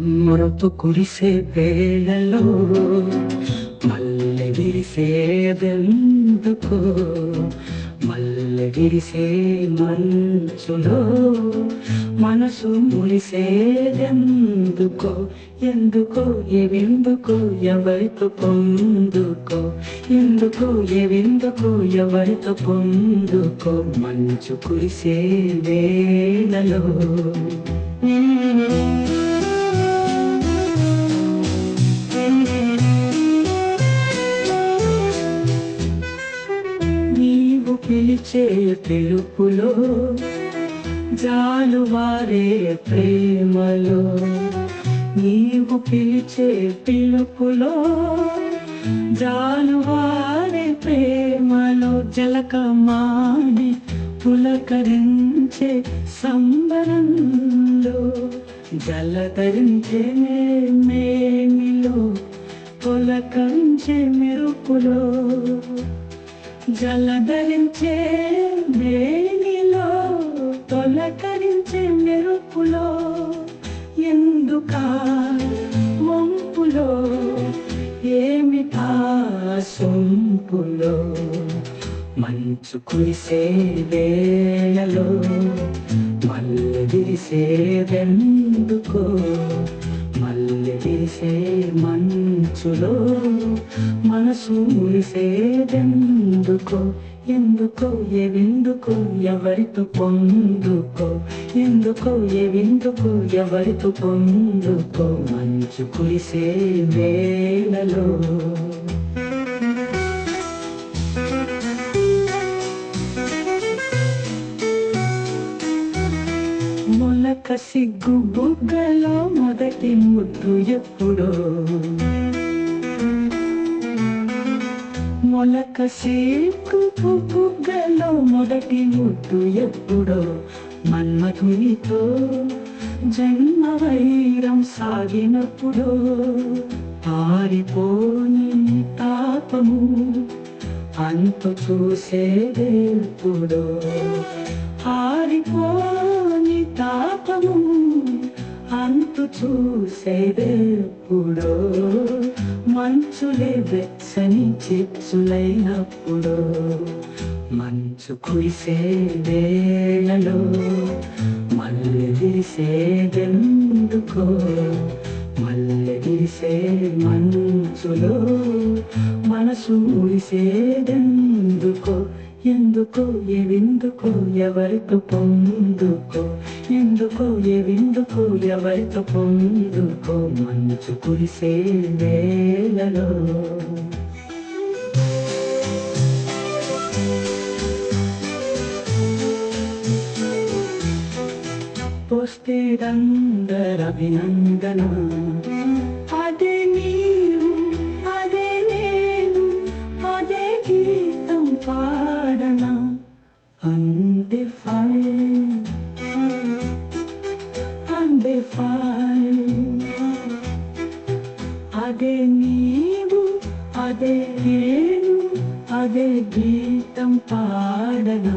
మొరపు కురిసే వేళలో మల్లె విరిసేదెందుకు? మల్లె విరిసే మంచులో మనసు మురిసేదెందుకో? ఎందుకో ఎవిందుకో ఎవరితో పొందుకో? ఎందుకు ఎవిందుకో ఎవరితో పొందుకో? మంచు కురిసే వేళలో. తెలుపులో జాలువారే ప్రేమలో. నీవు పిలిచే పిలుపులో జాలువారే ప్రేమలో జలకమాడి పులకరించే సంబరంలో. జలధరించే మేమిలో పులకరించే మెరుపులో. జలధరించే వంపులో ఏమిటా సొంపులో మంచు కురిసే వేళలో మల్లె విరిసేదెందుకో? మల్లె విరిసే మంచులో మనసు మురిసేదెందుకో ఎందుకో ఎవిందుకో ఎవరితో పొందుకో? ఎందుకో ఎవిందుకో ఎవరితో పొందుకో? మంచు కురిసే వేళలో. మొలక సిగ్గు బుగ్గలో మొదటి ముద్దు ఎప్పుడో? మొలక సేకు పుగ్గలో మొదటి ముట్టు ఎప్పుడో మన్మధునితో జన్మ వైరం సాగినప్పుడో పారిపోని తాపము అంత చూసేదేపుడో ఆరిపోని తాపము అంతు చూసేదేపుడో మంచులే వెచ్చని చిచ్చులైనప్పుడు మంచు కురిసే మల్లె విరిసేదెందుకో మల్లె విరిసే మంచులో మనసు మురిసేదెందుకో ఎందుకో ఎవిందుకో ఎవరితో పొందుకో ఎందుకో ఎవిందుకో ఎవరితో పొందుకో మంచు కురిసే వేళలో. పోస్తేదందరభినందన అదే నీ అదే నీవు అదే నేను అదే గీతం పాడనా